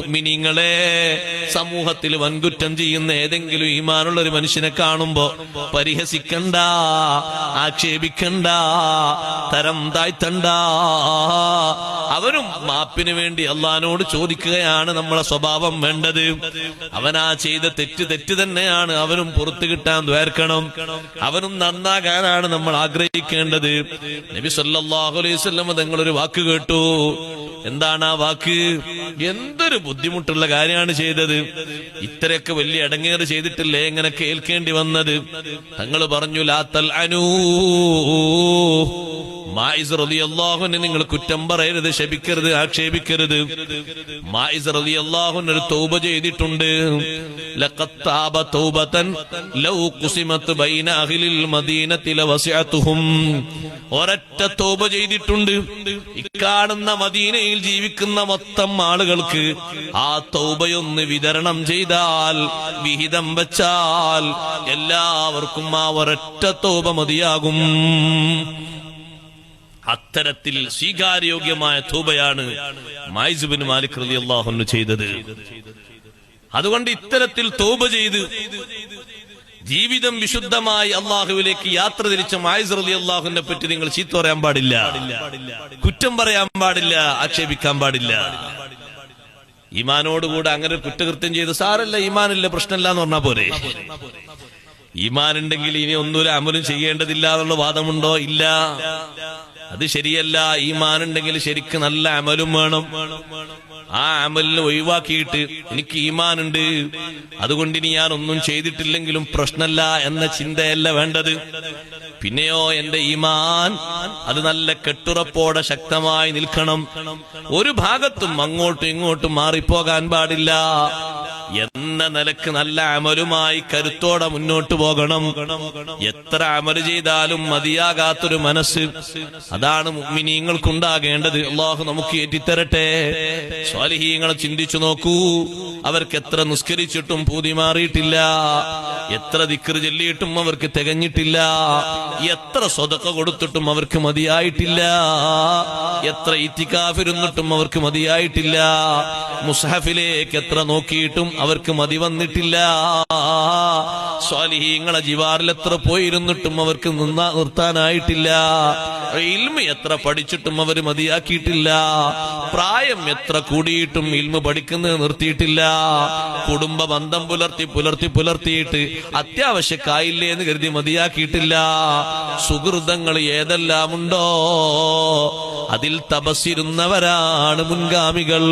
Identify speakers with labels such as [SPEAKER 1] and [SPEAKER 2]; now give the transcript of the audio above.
[SPEAKER 1] മുഅ്മിനീങ്ങളെ സമൂഹത്തിൽ വൻകുറ്റം ചെയ്യുന്ന ഏതെങ്കിലും ഈമാനുള്ള ഒരു മനുഷ്യനെ കാണുമ്പോ പരിഹസിക്കണ്ട ആക്ഷേപിക്കണ്ട തരം താഴ്ത്തണ്ട. അവനും മാപ്പിന് വേണ്ടി അള്ളഹാനോട് ചോദിക്കുകയാണ് നമ്മളെ സ്വഭാവം വേണ്ടത്. അവനാ ചെയ്ത തെറ്റ് തെറ്റ് തന്നെയാണ് അവനും പുറത്തു കിട്ടാൻ ദ്വേർക്കണം അവനും നന്നാകാനാണ് നമ്മൾ ആഗ്രഹിക്കേണ്ടത്. നബി സല്ലല്ലാഹു അലൈഹി തങ്ങളൊരു വാക്ക് കേട്ടു. എന്താണ് ആ വാക്ക്? എന്തൊരു ബുദ്ധിമുട്ടുള്ള കാര്യമാണ് ചെയ്തത്. ഇത്രയൊക്കെ വലിയ അടങ്ങേറ് ചെയ്തിട്ടില്ലേ? എങ്ങനെ കേൾക്കേണ്ടി വന്നത്? തങ്ങൾ പറഞ്ഞു ലാത്തൽ അനൂ. മായിസ് റളിയല്ലാഹുവിനെ നിങ്ങൾ കുറ്റം പറയരുത് ശപിക്കരുത് ആക്ഷേപിക്കരുത്. മായിസ് റളിയല്ലാഹുവിന് ഒരു തൗബ ചെയ്തിട്ടുണ്ട്. ലഖത് തൗബതൻ ലൗ കുസിമത് ബൈന അഹ്ലിൽ മദീനത്തി ലവസിഅതുഹും. ഒരൊറ്റ തൗബ ചെയ്തിട്ടുണ്ട്. ഇക്കാണുന്ന മദീനയിൽ ജീവിക്കുന്ന മൊത്തം ആളുകൾക്ക് ആ തൗബയൊന്ന് വിതരണം ചെയ്താൽ വിഹിതം വെച്ചാൽ എല്ലാവർക്കും ആ ഒരൊറ്റ തൗബ മതിയാകും. അത്തരത്തിൽ സ്വീകാര്യോഗ്യമായ തൂബയാണ് മൈസുബിൻ മാലിക് റതി അള്ളാഹുന് ചെയ്തത്. അതുകൊണ്ട് ഇത്തരത്തിൽ തോപ ചെയ്ത് ജീവിതം വിശുദ്ധമായി അള്ളാഹുവിലേക്ക് യാത്ര തിരിച്ച മായിസ് റലി അള്ളാഹുവിനെ പറ്റി നിങ്ങൾ ചീത്ത പറയാൻ പാടില്ല. കുറ്റം പറയാൻ പാടില്ല ആക്ഷേപിക്കാൻ പാടില്ല. ഈമാനോടുകൂടെ അങ്ങനെ കുറ്റകൃത്യം ചെയ്ത് സാറല്ല ഈമാനില്ല പ്രശ്നമില്ല എന്ന് പറഞ്ഞാ പോരെ. ഇമാനുണ്ടെങ്കിൽ ഇനി ഒന്നും ഒരു അമലും ചെയ്യേണ്ടതില്ല എന്നുള്ള വാദമുണ്ടോ? ഇല്ല. അത് ശരിയല്ല. ഈ ഉണ്ടെങ്കിൽ ശരിക്ക് നല്ല അമലും വേണം. ആ അമലിനെ ഒഴിവാക്കിയിട്ട് എനിക്ക് ഈമാനുണ്ട്. അതുകൊണ്ട് ഇനി ഞാൻ ഒന്നും ചെയ്തിട്ടില്ലെങ്കിലും പ്രശ്നമല്ല എന്ന ചിന്തയല്ല വേണ്ടത്. പിന്നെയോ എന്റെ ഈമാൻ അത് നല്ല കെട്ടുറപ്പോടെ ശക്തമായി നിൽക്കണം. ഒരു ഭാഗത്തും അങ്ങോട്ടും ഇങ്ങോട്ടും മാറിപ്പോകാൻ പാടില്ല. എന്ന നിലയ്ക്ക് നല്ല അമലുമായി കരുത്തോടെ മുന്നോട്ട് പോകണം. എത്ര അമൽ ചെയ്താലും മതിയാകാത്തൊരു മനസ്സ്. അതാണ് മിനിങ്ങൾക്കുണ്ടാകേണ്ടത് അള്ളാഹു നമുക്ക് ഏറ്റിത്തരട്ടെ. സ്വാലിഹീങ്ങളെ ചിന്തിച്ചു നോക്കൂ. അവർക്ക് എത്ര നിസ്കരിച്ചിട്ടും പൂതി മാറിയിട്ടില്ല. എത്ര ദിക്കറ് ചൊല്ലിയിട്ടും അവർക്ക് തികഞ്ഞിട്ടില്ല. എത്ര സ്വതക്ക കൊടുത്തിട്ടും അവർക്ക് മതിയായിട്ടില്ല. എത്ര ഇത്തിക്കാഫിരുന്നിട്ടും അവർക്ക് മതിയായിട്ടില്ല. മുസഹഫിലേക്ക് എത്ര നോക്കിയിട്ടും അവർക്ക് മതി വന്നിട്ടില്ല. സ്വാലിഹീങ്ങളെ ജിവാറിൽ എത്ര പോയിരുന്നിട്ടും അവർക്ക് നിന്നാ നിർത്താനായിട്ടില്ല. ഇൽമ എത്ര പഠിച്ചിട്ടും അവർ മതിയാക്കിയിട്ടില്ല. പ്രായം എത്ര കൂടിയിട്ടും ഇൽമ പഠിക്കുന്നത് നിർത്തിയിട്ടില്ല. കുടുംബ ബന്ധം പുലർത്തി പുലർത്തി പുലർത്തിയിട്ട് അത്യാവശ്യക്കായില്ലേ എന്ന് കരുതി മതിയാക്കിയിട്ടില്ല. സുഹൃതങ്ങൾ ഏതെല്ലാമുണ്ടോ അതിൽ തപസ്സിരുന്നവരാണ് മുൻഗാമികൾ.